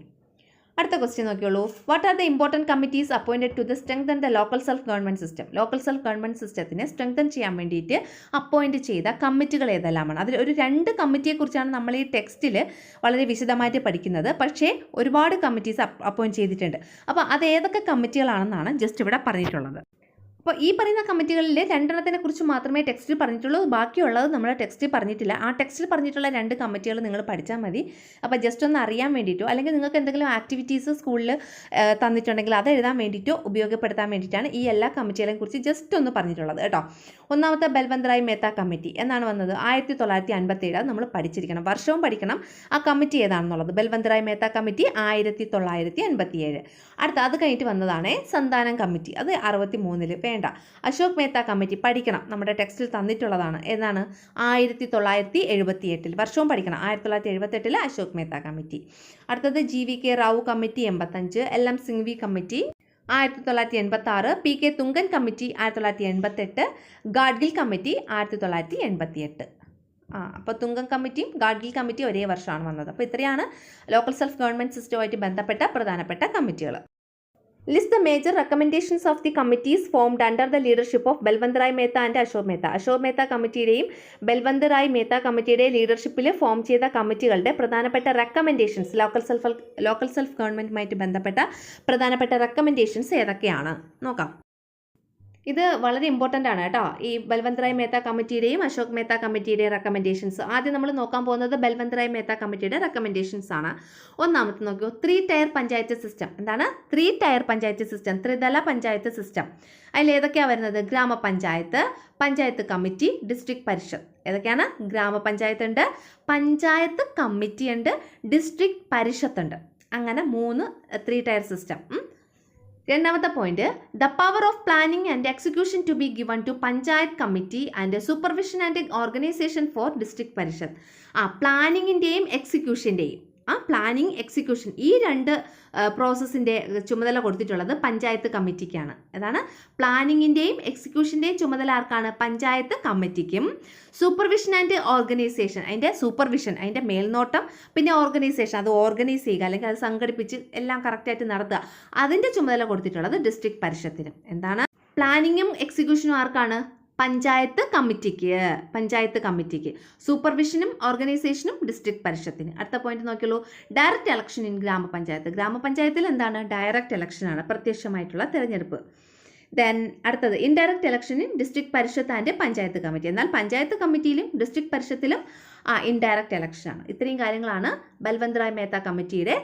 അടുത്ത question നോക്കിയുള്ളൂ what are the important committees appointed to the strengthen the local self government system local self government സിസ്റ്റത്തിനെ strengthen ചെയ്യാൻ വേണ്ടിയിട്ട് അപ്പോയിന്റ് ചെയ്ത കമ്മിറ്റികൾ ഏതെല്ലാമാണ്? അതിൽ ഒരു രണ്ട് കമ്മിറ്റിയെക്കുറിച്ചാണ് നമ്മൾ ഈ ടെക്സ്റ്റിൽ വളരെ വിശദമായിട്ട് പഠിക്കുന്നത്. പക്ഷേ ഒരുപാട് കമ്മിറ്റീസ് അപ്പോയിന്റ് ചെയ്തിട്ടുണ്ട്. അപ്പോൾ അത് ഏതൊക്കെ കമ്മിറ്റികളാണെന്നാണ് ജസ്റ്റ് ഇവിടെ പറഞ്ഞിട്ടുള്ളത്. അപ്പോൾ ഈ പറയുന്ന കമ്മിറ്റികളിൽ രണ്ടെണ്ണത്തിനെ കുറിച്ച് മാത്രമേ ടെക്സ്റ്റിൽ പറഞ്ഞിട്ടുള്ളൂ. ബാക്കിയുള്ളത് നമ്മൾ ടെക്സ്റ്റിൽ പറഞ്ഞിട്ടില്ല. ആ ടെക്സ്റ്റിൽ പറഞ്ഞിട്ടുള്ള രണ്ട് കമ്മിറ്റികൾ നിങ്ങൾ പഠിച്ചാൽ മതി. അപ്പോൾ ജസ്റ്റ് ഒന്ന് അറിയാൻ വേണ്ടിയിട്ടോ അല്ലെങ്കിൽ നിങ്ങൾക്ക് എന്തെങ്കിലും ആക്ടിവിറ്റീസ് സ്കൂളിൽ തന്നിട്ടുണ്ടെങ്കിൽ അത് എഴുതാൻ വേണ്ടിയിട്ടോ ഉപയോഗപ്പെടുത്താൻ വേണ്ടിയിട്ടാണ് ഈ എല്ലാ കമ്മിറ്റികളെയും കുറിച്ച് ജസ്റ്റ് ഒന്ന് പറഞ്ഞിട്ടുള്ളത് കേട്ടോ. ഒന്നാമത്തെ ബൽവന്തറായ് മേത്ത കമ്മിറ്റി എന്നാണ് വന്നത്. ആയിരത്തി തൊള്ളായിരത്തി നമ്മൾ പഠിച്ചിരിക്കണം. വർഷവും പഠിക്കണം. ആ കമ്മിറ്റി ഏതാണെന്നുള്ളത്? ബൽവന്തറായ് മേത്ത കമ്മിറ്റി ആയിരത്തി തൊള്ളായിരത്തി അൻപത്തി ഏഴ് അടുത്ത അത് കഴിഞ്ഞിട്ട് വന്നതാണ് സന്താനം കമ്മിറ്റി. അത് അറുപത്തി മൂന്നിൽ വേണ്ട. അശോക് മേത്ത കമ്മിറ്റി പഠിക്കണം. നമ്മുടെ ടെക്സ്റ്റിൽ തന്നിട്ടുള്ളതാണ്. എന്നാണ് ആയിരത്തി തൊള്ളായിരത്തി എഴുപത്തി എട്ടിൽ വർഷവും പഠിക്കണം. ആയിരത്തി തൊള്ളായിരത്തി എഴുപത്തെട്ടിൽ അശോക് മേത്ത കമ്മിറ്റി. അടുത്തത് G V K Rao committee എൺപത്തഞ്ച് എൽ എം സിംഗ്വി കമ്മിറ്റി ആയിരത്തി തൊള്ളായിരത്തി എൺപത്തി ആറ് പി കെ തുങ്കൻ കമ്മിറ്റി ആയിരത്തി തൊള്ളായിരത്തി എൺപത്തെട്ട് ഗാഡ്ഗിൽ കമ്മിറ്റി ആയിരത്തി തൊള്ളായിരത്തി എൺപത്തി എട്ട് ആ അപ്പോൾ തുങ്കൻ കമ്മിറ്റിയും ഗാഡ്ഗിൽ കമ്മിറ്റിയും ഒരേ വർഷമാണ് വന്നത്. അപ്പോൾ ഇത്രയാണ് ലോക്കൽ സെൽഫ് ഗവൺമെന്റ് സിസ്റ്റവുമായിട്ട് ബന്ധപ്പെട്ട പ്രധാനപ്പെട്ട കമ്മിറ്റികൾ. List the major recommendations of the committees formed under the leadership of Balwant Rai Mehta and Ashok Mehta Ashok Mehta കമ്മിറ്റിയുടെയും Balwant Rai Mehta കമ്മിറ്റിയുടെയും ലീഡർഷിപ്പിൽ ഫോം ചെയ്ത കമ്മിറ്റികളുടെ പ്രധാനപ്പെട്ട recommendations local self local self ഗവൺമെന്റുമായിട്ട് ബന്ധപ്പെട്ട പ്രധാനപ്പെട്ട റെക്കമെൻഡേഷൻസ് ഏതൊക്കെയാണ്? നോക്കാം. ഇത് വളരെ ഇമ്പോർട്ടന്റ് ആണ് കേട്ടോ. ഈ ബൽവന്ത് റായ് മേത്ത കമ്മിറ്റിയുടെയും അശോക് മേത്ത കമ്മിറ്റിയുടെയും റെക്കമെൻഡേഷൻസ് ആദ്യം നമ്മൾ നോക്കാൻ പോകുന്നത് ബൽവന്ത് റായ് മേത്ത കമ്മിറ്റിയുടെ റെക്കമെൻഡേഷൻസ് ആണ്. ഒന്നാമത്തെ നോക്കിയോ ത്രീ ടയർ പഞ്ചായത്ത് സിസ്റ്റം എന്താണ്? ത്രീ ടയർ പഞ്ചായത്ത് സിസ്റ്റം ത്രിതല പഞ്ചായത്ത് സിസ്റ്റം അതിൽ ഏതൊക്കെയാണ് വരുന്നത്? ഗ്രാമപഞ്ചായത്ത് പഞ്ചായത്ത് കമ്മിറ്റി ഡിസ്ട്രിക്ട് പരിഷത്ത്. ഏതൊക്കെയാണ്? ഗ്രാമപഞ്ചായത്ത് ഉണ്ട് പഞ്ചായത്ത് കമ്മിറ്റി ഉണ്ട് ഡിസ്ട്രിക്ട് പരിഷത്ത് ഉണ്ട്. അങ്ങനെ മൂന്ന് ത്രീ ടയർ സിസ്റ്റം രണ്ടാമത്തെ point the power of planning and execution to be given to panchayat committee and supervision and organisation for district parishad. ആ പ്ലാനിങ്ങിന്റെയും എക്സിക്യൂഷന്റെയും ആ പ്ലാനിങ് എക്സിക്യൂഷൻ ഈ രണ്ട് പ്രോസസ്സിന്റെ ചുമതല കൊടുത്തിട്ടുള്ളത് പഞ്ചായത്ത് കമ്മിറ്റിക്കാണ്. അതാണ് പ്ലാനിങ്ങിന്റെയും എക്സിക്യൂഷന്റെയും ചുമതല ആർക്കാണ്? പഞ്ചായത്ത് കമ്മിറ്റിക്കും. സൂപ്പർവിഷൻ ആൻഡ് ഓർഗനൈസേഷൻ അതിന്റെ സൂപ്പർവിഷൻ അതിന്റെ മേൽനോട്ടം പിന്നെ ഓർഗനൈസേഷൻ അത് ഓർഗനൈസ് ചെയ്യുക അല്ലെങ്കിൽ അത് സംഘടിപ്പിച്ച് എല്ലാം കറക്റ്റായിട്ട് നടത്തുക. അതിന്റെ ചുമതല കൊടുത്തിട്ടുള്ളത് ഡിസ്ട്രിക്ട് പരിഷത്തിനും. എന്താണ്? പ്ലാനിങ്ങും എക്സിക്യൂഷനും ആർക്കാണ്? പഞ്ചായത്ത് കമ്മിറ്റിക്ക് പഞ്ചായത്ത് കമ്മിറ്റിക്ക്. സൂപ്പർവിഷനും ഓർഗനൈസേഷനും ഡിസ്ട്രിക്ട് പരിഷത്തിന്. അടുത്ത പോയിന്റ് നോക്കിയുള്ളൂ ഡയറക്റ്റ് ഇലക്ഷൻ ഇൻ ഗ്രാമപഞ്ചായത്ത്. ഗ്രാമപഞ്ചായത്തിൽ എന്താണ്? ഡയറക്റ്റ് ഇലക്ഷനാണ് പ്രത്യക്ഷമായിട്ടുള്ള തിരഞ്ഞെടുപ്പ്. ദെൻ അടുത്തത് ഇൻഡയറക്റ്റ് ഇലക്ഷനിൽ district parishad and panchayat committee എന്നാൽ പഞ്ചായത്ത് കമ്മിറ്റിയിലും ഡിസ്ട്രിക്ട് പരിഷത്തിലും ആ ഇൻഡയറക്റ്റ് ഇലക്ഷനാണ് ഇത്രയും കാര്യങ്ങളാണ് ബൽവന്ത് റായ് മേത്ത കമ്മിറ്റിയുടെ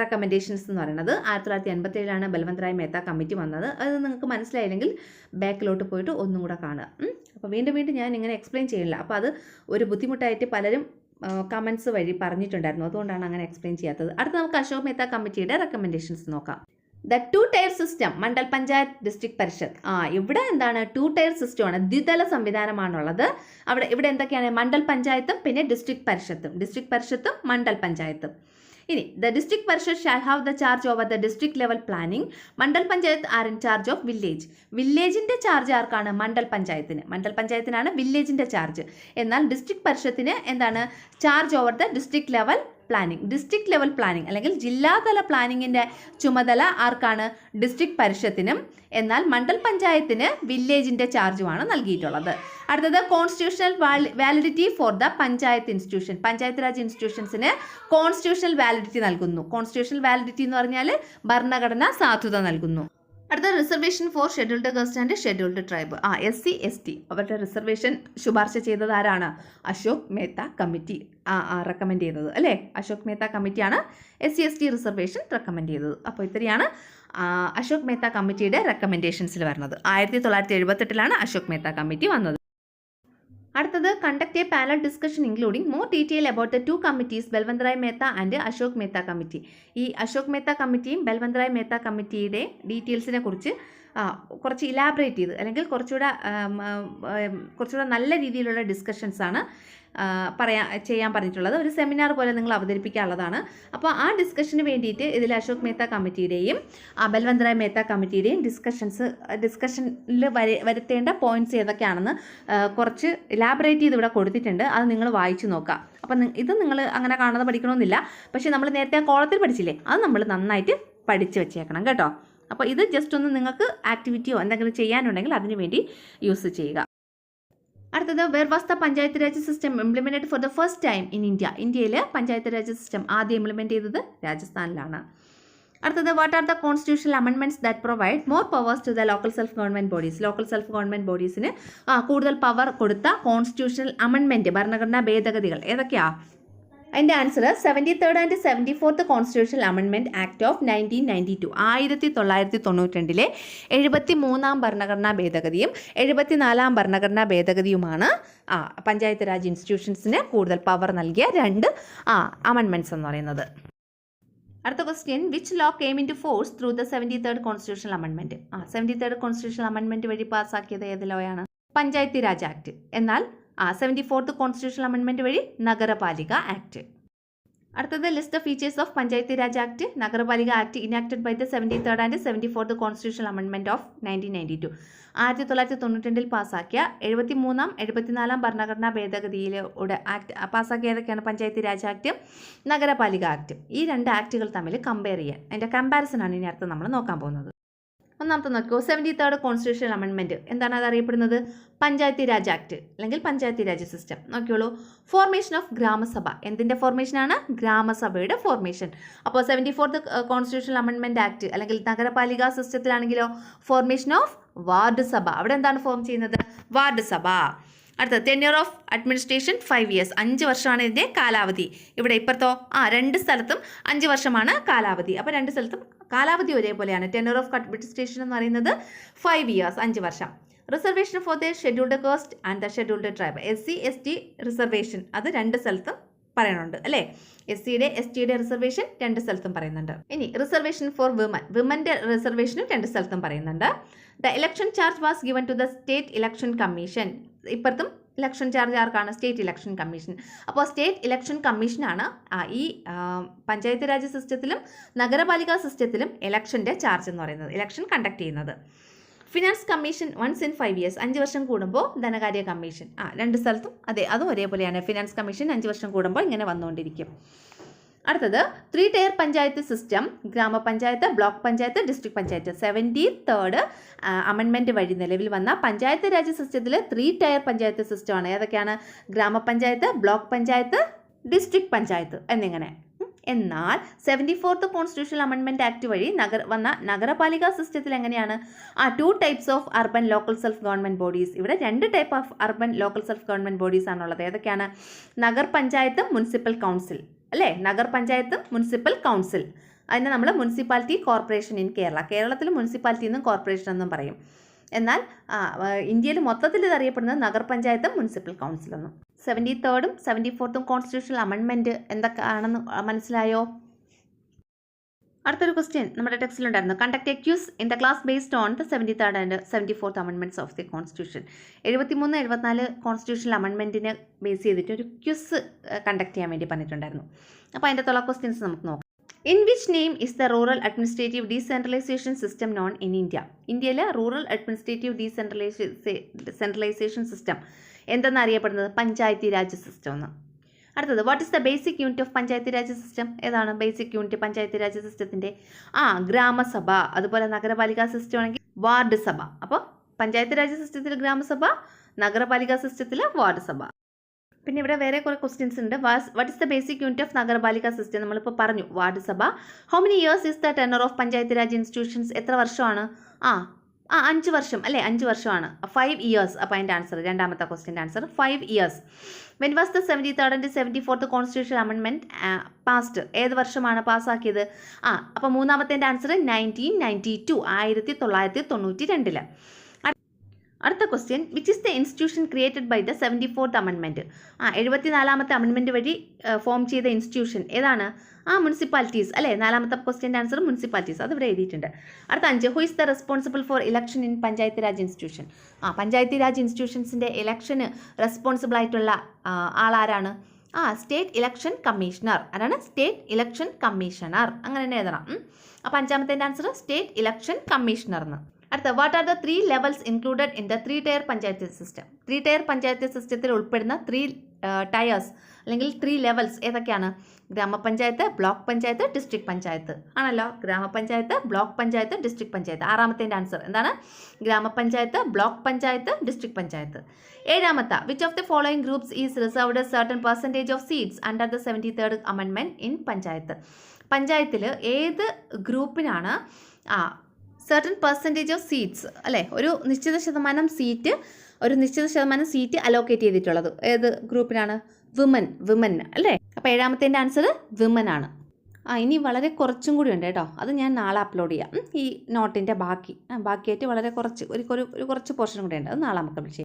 റെക്കമെൻഡേഷൻസ് എന്ന് പറയുന്നത്. ആയിരത്തി തൊള്ളായിരത്തി എൺപത്തി ഏഴിലാണ് ബൽവന്ത് റായ് മേത്ത കമ്മിറ്റി വന്നത്. അത് നിങ്ങൾക്ക് മനസ്സിലായില്ലെങ്കിൽ ബാക്കിലോട്ട് പോയിട്ട് ഒന്നും കൂടെ കാണുക. അപ്പോൾ വീണ്ടും വീണ്ടും ഞാൻ ഇങ്ങനെ എക്സ്പ്ലെയിൻ ചെയ്യില്ല അപ്പോൾ അത് ഒരു ബുദ്ധിമുട്ടായിട്ട് പലരും കമൻസ് വഴി പറഞ്ഞിട്ടുണ്ടായിരുന്നു. അതുകൊണ്ടാണ് അങ്ങനെ എക്സ്പ്ലെയിൻ ചെയ്യാത്തത്. അടുത്ത നമുക്ക് അശോക് മേത്ത കമ്മിറ്റിയുടെ റെക്കമെൻഡേഷൻസ് നോക്കാം. The two tier system Mandal panchayat district parishad ആ ഇവിടെ എന്താണ്? ടു ടയർ സിസ്റ്റമാണ് ദ്വിതല സംവിധാനമാണുള്ളത്. അവിടെ ഇവിടെ എന്തൊക്കെയാണ്? മണ്ഡൽ പഞ്ചായത്തും പിന്നെ ഡിസ്ട്രിക്ട് പരിഷത്തും ഡിസ്ട്രിക്ട് പരിഷത്തും മണ്ഡൽ പഞ്ചായത്തും ഇനി the district parishad shall have the charge over the district level planning Mandal panchayat are in charge of village വില്ലേജിന്റെ charge ആർക്കാണ്? മണ്ഡൽ പഞ്ചായത്തിന് മണ്ഡൽ പഞ്ചായത്തിനാണ് വില്ലേജിന്റെ ചാർജ് എന്നാൽ ഡിസ്ട്രിക്ട് പരിഷത്തിന് എന്താണ്? Charge over the district level planning district level planning അല്ലെങ്കിൽ ജില്ലാതല പ്ലാനിങ്ങിന്റെ ചുമതല ആർക്കാണ്? ഡിസ്ട്രിക്ട് പരിഷത്തിനും എന്നാൽ മണ്ഡൽ പഞ്ചായത്തിന് വില്ലേജിന്റെ ചാർജുമാണ് നൽകിയിട്ടുള്ളത്. അടുത്തത് constitutional validity for the panchayat institution panchayat raj ഇൻസ്റ്റിറ്റ്യൂഷൻസിന് constitutional validity നൽകുന്നു. കോൺസ്റ്റിറ്റ്യൂഷണൽ വാലിഡിറ്റി എന്ന് പറഞ്ഞാൽ ഭരണഘടന സാധുത നൽകുന്നു. അടുത്ത reservation for scheduled caste and scheduled tribe ആ എസ് സി എസ് ടി അവരുടെ റിസർവേഷൻ ശുപാർശ ചെയ്തത് ആരാണ്? അശോക് മേത്ത കമ്മിറ്റി റെക്കമെൻഡ് ചെയ്തത്. അല്ലേ? അശോക് മേത്ത കമ്മിറ്റിയാണ് S C S T reservation recommend ചെയ്തത്. അപ്പോൾ ഇത്രയാണ് അശോക് മേത്ത കമ്മിറ്റിയുടെ റെക്കമെൻഡേഷൻസിൽ വരുന്നത്. ആയിരത്തി തൊള്ളായിരത്തി എഴുപത്തെട്ടിലാണ് അശോക് മേത്ത കമ്മിറ്റി വന്നത്. അടുത്തത് conduct a panel discussion including more detail about the two committees Balwantrai Mehta and Ashok Mehta committee ഈ അശോക് മേത്ത കമ്മിറ്റിയും ബൽവന്ത്രായ് മേത്ത കമ്മിറ്റിയുടെ ഡീറ്റെയിൽസിനെ കുറിച്ച് കുറച്ച് ഇലാബറേറ്റ് ചെയ്ത് അല്ലെങ്കിൽ കുറച്ചുകൂടെ കുറച്ചുകൂടെ നല്ല രീതിയിലുള്ള ഡിസ്കഷൻസാണ് പറയാ ചെയ്യാൻ പറഞ്ഞിട്ടുള്ളത്. ഒരു സെമിനാർ പോലെ നിങ്ങൾ അവതരിപ്പിക്കാനുള്ളതാണ്. അപ്പോൾ ആ ഡിസ്കഷന് വേണ്ടിയിട്ട് ഇതിൽ അശോക് മേത്ത കമ്മിറ്റിയുടെയും ബൽവന്ത് മേത്ത കമ്മിറ്റിയുടെയും ഡിസ്കഷൻസ് ഡിസ്കഷനിൽ വരെ വരുത്തേണ്ട പോയിന്റ്സ് ഏതൊക്കെയാണെന്ന് കുറച്ച് ഇലാബറേറ്റ് ചെയ്ത് ഇവിടെ കൊടുത്തിട്ടുണ്ട്. അത് നിങ്ങൾ വായിച്ചു നോക്കുക. അപ്പം ഇത് നിങ്ങൾ അങ്ങനെ കാണാതെ പഠിക്കണമെന്നില്ല. പക്ഷേ നമ്മൾ നേരത്തെ ആ കോളത്തിൽ പഠിച്ചില്ലേ? അത് നമ്മൾ നന്നായിട്ട് പഠിച്ചു വെച്ചേക്കണം കേട്ടോ. അപ്പോൾ ഇത് ജസ്റ്റ് ഒന്ന് നിങ്ങൾക്ക് ആക്ടിവിറ്റിയോ എന്തെങ്കിലും ചെയ്യാനുണ്ടെങ്കിൽ അതിനു വേണ്ടി യൂസ് ചെയ്യുക. അടുത്തത് where was panchayat raj system implemented for the first time in India ഇന്ത്യയിൽ പഞ്ചായത്ത് രാജ് സിസ്റ്റം ആദ്യം ഇംപ്ലിമെന്റ് ചെയ്തത് രാജസ്ഥാനിലാണ്. അടുത്തത് what are the constitutional അമെൻമെന്റ്സ് that provide more powers to the local self government bodies local self government ബോഡീസിന് കൂടുതൽ power കൊടുത്ത constitutional അമെൻമെന്റ് ഭരണഘടനാ ഭേദഗതികൾ ഏതൊക്കെയാ? അതിന്റെ answer seventy third and seventy fourth constitutional അമെൻമെന്റ് act of nineteen ninety two ആയിരത്തി തൊള്ളായിരത്തി തൊണ്ണൂറ്റി രണ്ടിലെ എഴുപത്തി മൂന്നാം ഭരണഘടനാ ഭേദഗതിയും എഴുപത്തിനാലാം ഭരണഘടനാ ഭേദഗതിയുമാണ് ആ പഞ്ചായത്ത് രാജ് ഇൻസ്റ്റിറ്റ്യൂഷൻസിന് കൂടുതൽ പവർ നൽകിയ രണ്ട് ആ അമെൻമെന്റ്സ് എന്ന് പറയുന്നത്. അടുത്ത question which law came into force through the seventy third constitutional അമെൻമെന്റ് ആ സെവന്റി തേർഡ് കോൺസ്റ്റിറ്റ്യൂഷണൽ അമെൻമെന്റ് വഴി പാസ്സാക്കിയത് ഏത് ലോയാണ് പഞ്ചായത്തി രാജ് ആക്ട് എന്നാൽ ആ സെവന്റി ഫോർത്ത് കോൺസ്റ്റിറ്റ്യൂഷണൽ അമെൻമെന്റ് വഴി നഗരപാലിക ആക്ട് അടുത്തത് list of features of Panchayati Raj act Nagarapalika act enacted by the seventy third and seventy fourth constitutional അമെൻമെന്റ് of nineteen ninety two ആയിരത്തി തൊള്ളായിരത്തി തൊണ്ണൂറ്റി രണ്ടിൽ പാസ്സാക്കിയ എഴുപത്തി മൂന്നാം എഴുപത്തിനാലാം ഭരണഘടനാ ഭേദഗതിയിലൂടെ ആക്ട് പാസ്സാക്കിയ ഏതൊക്കെയാണ് പഞ്ചായത്തി രാജ് ആക്ട് നഗരപാലിക ആക്ട് ഈ രണ്ട് ആക്ടുകൾ തമ്മിൽ കമ്പയർ ചെയ്യാൻ. അതിന്റെ കമ്പാരിസൺ ആണ് ഇനി അടുത്ത് നമ്മൾ നോക്കാൻ പോകുന്നത്. ഒന്നാമത്തെ നോക്കൂ. സെവന്റി തേർഡ് കോൺസ്റ്റിറ്റ്യൂഷണൽ അമെൻമെന്റ് എന്താണ് അത് അറിയപ്പെടുന്നത് പഞ്ചായത്തി രാജ് ആക്ട് അല്ലെങ്കിൽ പഞ്ചായത്തി രാജ് സിസ്റ്റം നോക്കിയോളൂ ഫോർമേഷൻ ഓഫ് ഗ്രാമസഭ. എന്തിന്റെ ഫോർമേഷനാണ് ഗ്രാമസഭയുടെ ഫോർമേഷൻ അപ്പോൾ സെവന്റി ഫോർത്ത് കോൺസ്റ്റിറ്റ്യൂഷണൽ അമെൻമെന്റ് ആക്ട് അല്ലെങ്കിൽ നഗരപാലിക സിസ്റ്റത്തിലാണെങ്കിലോ ഫോർമേഷൻ ഓഫ് വാർഡ് സഭ. അവിടെ എന്താണ് ഫോം ചെയ്യുന്നത്? വാർഡ് സഭ. അടുത്ത tenure of administration five years അഞ്ച് വർഷമാണ് ഇതിന്റെ കാലാവധി. ഇവിടെ ഇപ്പുറത്തോ? ആ രണ്ട് സ്ഥലത്തും അഞ്ച് വർഷമാണ് കാലാവധി. അപ്പോൾ രണ്ട് സ്ഥലത്തും കാലാവധി ഒരേപോലെയാണ്. ടെന്നർ ഓഫ് അഡ്മിനിസ്ട്രേഷൻ എന്ന് പറയുന്നത് ഫൈവ് ഇയേഴ്സ് അഞ്ച് വർഷം. Reservation for the scheduled caste and the scheduled tribe S C S T reservation അത് രണ്ട് സ്ഥലത്തും പറയുന്നുണ്ട് അല്ലേ? എസ് സിയുടെ എസ് ടിയുടെ റിസർവേഷൻ രണ്ട് സ്ഥലത്തും പറയുന്നുണ്ട്. ഇനി റിസർവേഷൻ ഫോർ വിമൻ വിമന്റെ റിസർവേഷനും രണ്ട് സ്ഥലത്തും പറയുന്നുണ്ട്. The election charge was given to the state election commission ഇപ്പുറത്തും ഇലക്ഷൻ ചാർജ് ആർക്കാണ്? സ്റ്റേറ്റ് ഇലക്ഷൻ കമ്മീഷൻ അപ്പോൾ സ്റ്റേറ്റ് ഇലക്ഷൻ കമ്മീഷനാണ് ഈ പഞ്ചായത്ത് രാജ് സിസ്റ്റത്തിലും നഗരപാലിക സിസ്റ്റത്തിലും ഇലക്ഷന്റെ ചാർജ് എന്ന് പറയുന്നത് ഇലക്ഷൻ കണ്ടക്ട് ചെയ്യുന്നത്. Finance commission once in five years അഞ്ച് വർഷം കൂടുമ്പോൾ ധനകാര്യ കമ്മീഷൻ ആ രണ്ട് സ്ഥലത്തും അതെ അതും ഒരേപോലെയാണ്. ഫിനാൻസ് കമ്മീഷൻ അഞ്ച് വർഷം കൂടുമ്പോൾ ഇങ്ങനെ വന്നുകൊണ്ടിരിക്കും. അടുത്തത് three tier panchayat system Gramapanchayat block panchayat district panchayat. Seventy third അമെൻമെന്റ് വഴി നിലവിൽ വന്ന പഞ്ചായത്ത് രാജ് സിസ്റ്റത്തിൽ ത്രീ ടയർ പഞ്ചായത്ത് സിസ്റ്റമാണ് ഏതൊക്കെയാണ്? ഗ്രാമപഞ്ചായത്ത് ബ്ലോക്ക് പഞ്ചായത്ത് ഡിസ്ട്രിക്ട് പഞ്ചായത്ത് എന്നിങ്ങനെ. എന്നാൽ സെവന്റി ഫോർത്ത് കോൺസ്റ്റിറ്റ്യൂഷണൽ അമെൻമെന്റ് ആക്ട് വഴി നഗര വന്ന നഗരപാലിക സിസ്റ്റത്തിൽ എങ്ങനെയാണ്? ആ two types of urban local self government bodies ഇവിടെ രണ്ട് type of urban local self government bodies ആണുള്ളത്. ഏതൊക്കെയാണ്? നഗർ പഞ്ചായത്ത് മുനിസിപ്പൽ കൗൺസിൽ അല്ലേ? നഗർ പഞ്ചായത്തും മുനിസിപ്പൽ കൗൺസിൽ. അതിനെ നമ്മൾ മുനിസിപ്പാലിറ്റി കോർപ്പറേഷൻ ഇൻ കേരള. കേരളത്തിൽ മുനിസിപ്പാലിറ്റി എന്നും കോർപ്പറേഷൻ എന്നും പറയും. എന്നാൽ ഇന്ത്യയിൽ മൊത്തത്തിൽ ഇത് അറിയപ്പെടുന്നത് മുനിസിപ്പൽ കൗൺസിലെന്നും. സെവന്റി തേർഡും സെവന്റി ഫോർത്തും കോൺസ്റ്റിറ്റ്യൂഷണൽ അമെൻമെന്റ് എന്തൊക്കെയാണെന്ന് മനസ്സിലായോ? അടുത്തൊരു ക്വസ്റ്റ്യൻ നമ്മുടെ ടെക്സ്റ്റിലുണ്ടായിരുന്നു conduct a quiz in the class based on the seventy third and seventy fourth അമെൻമെന്റ്സ് of the constitution എഴുപത്തിമൂന്ന് എഴുപത്തിനാല് കോൺസ്റ്റിറ്റ്യൂഷണൽ അമെൻമെന്റിനെ ബേസ് ചെയ്തിട്ട് ഒരു ക്യൂസ് കണ്ടക്ട് ചെയ്യാൻ വേണ്ടി പറഞ്ഞിട്ടുണ്ടായിരുന്നു. അപ്പോൾ അതിന്റെ തുള്ള ക്വസ്റ്റ്യൻസ് നമുക്ക് നോക്കാം. In which name is the rural administrative decentralization system known in India ഇന്ത്യയിലെ rural administrative decentralization centralization system എന്തെന്ന് അറിയപ്പെടുന്നത്? പഞ്ചായത്തി രാജ് സിസ്റ്റം എന്ന് അടുത്തത് what is the basic unit of panchayat Raj system ഏതാണ് ബേസിക് യൂണിറ്റ് പഞ്ചായത്ത് രാജ് സിസ്റ്റത്തിന്റെ ആ ഗ്രാമസഭ അതുപോലെ നഗരപാലിക സിസ്റ്റം ആണെങ്കിൽ വാർഡ് സഭ. അപ്പോൾ പഞ്ചായത്ത് രാജ് സിസ്റ്റത്തിൽ ഗ്രാമസഭ നഗരപാലിക സിസ്റ്റത്തിൽ വാർഡ് സഭ. പിന്നെ ഇവിടെ വേറെ കുറേ ക്വസ്റ്റ്യൻസ് ഉണ്ട്. What is the basic unit of Nagarapalika system നമ്മളിപ്പോൾ പറഞ്ഞു ward sabha. How many years is the tenure of panchayat Raj institutions എത്ര വർഷമാണ്? ആ ആ അഞ്ച് വർഷം അല്ലേ? അഞ്ച് വർഷമാണ്. ഫൈവ് ഇയേഴ്സ് അപ്പോൾ അതിന്റെ ആൻസർ രണ്ടാമത്തെ ക്വസ്റ്റിന്റെ answer five years when was the seventy third and seventy fourth constitution അമെൻമെന്റ് passed ഏത് വർഷമാണ് പാസ്സാക്കിയത് ആ അപ്പോൾ മൂന്നാമത്തെ ആൻസർ നയന്റീൻ നയന്റി ടു ആയിരത്തി തൊള്ളായിരത്തി തൊണ്ണൂറ്റി രണ്ടിൽ. അടുത്ത question which is the institution created by the seventy fourth അമെൻമെന്റ് ആ എഴുപത്തിനാലാമത്തെ അമെൻമെന്റ് വഴി ഫോം ചെയ്ത ഇൻസ്റ്റിറ്റ്യൂഷൻ ഏതാണ്? ആ മുനിസിപ്പാലിറ്റീസ് അല്ലേ? നാലാമത്തെ ക്വസ്റ്റ്യന്റെ ആൻസർ മുനിസിപ്പാലിറ്റീസ് അത് ഇവിടെ എഴുതിയിട്ടുണ്ട്. അടുത്ത അഞ്ച് who is the responsible for election in panchayat Raj institution ആ പഞ്ചായത്ത് രാജ് ഇൻസ്റ്റിറ്റ്യൂഷൻസിന്റെ ഇലക്ഷന് റെസ്പോൺസിബിൾ ആയിട്ടുള്ള ആളാരാണ്? ആ സ്റ്റേറ്റ് ഇലക്ഷൻ കമ്മീഷണർ അതാണ് സ്റ്റേറ്റ് ഇലക്ഷൻ കമ്മീഷണർ അങ്ങനെ തന്നെ എഴുതണം. അപ്പം അഞ്ചാമത്തെ ആൻസർ സ്റ്റേറ്റ് ഇലക്ഷൻ കമ്മീഷണർ എന്ന്. അടുത്ത what are the three levels included in the three tier panchayat system three tier panchayat സിസ്റ്റത്തിൽ ഉൾപ്പെടുന്ന ത്രീ ടയേഴ്സ് അല്ലെങ്കിൽ ത്രീ ലെവൽസ് ഏതൊക്കെയാണ്? Gramapanchayat block panchayat district panchayat. ആണല്ലോ? Gramapanchayat block panchayat district panchayat. ആറാമത്തേന്റെ answer എന്താണ്? Gramapanchayat block panchayat district panchayat. ഏഴാമത്തെ which of the following groups is reserved certain percentage of seats under the seventy third അമെൻമെന്റ് in panchayat പഞ്ചായത്തിൽ ഏത് ഗ്രൂപ്പിനാണ് ആ certain percentage of seats അല്ലേ? ഒരു നിശ്ചിത ശതമാനം seat ഒരു നിശ്ചിത ശതമാനം സീറ്റ് അലോക്കേറ്റ് ചെയ്തിട്ടുള്ളത്. ഏത് ഗ്രൂപ്പിനാണ് വിമൻ വിമൻ അല്ലേ? അപ്പോൾ ഏഴാമത്തേന്റെ ആൻസർ വിമൻ ആണ്. ആ ഇനി വളരെ കുറച്ചും കൂടി ഉണ്ട് കേട്ടോ. അത് ഞാൻ നാളെ അപ്ലോഡ് ചെയ്യാം. ഈ നോട്ടിന്റെ ബാക്കി. ബാക്കിയായിട്ട് വളരെ കുറച്ച് ഒരു ഒരു കുറച്ച് പോർഷൻ കൂടെ ഉണ്ട്. അത് നാളെ നമുക്ക് അപ്ലോഡ് ചെയ്യാം.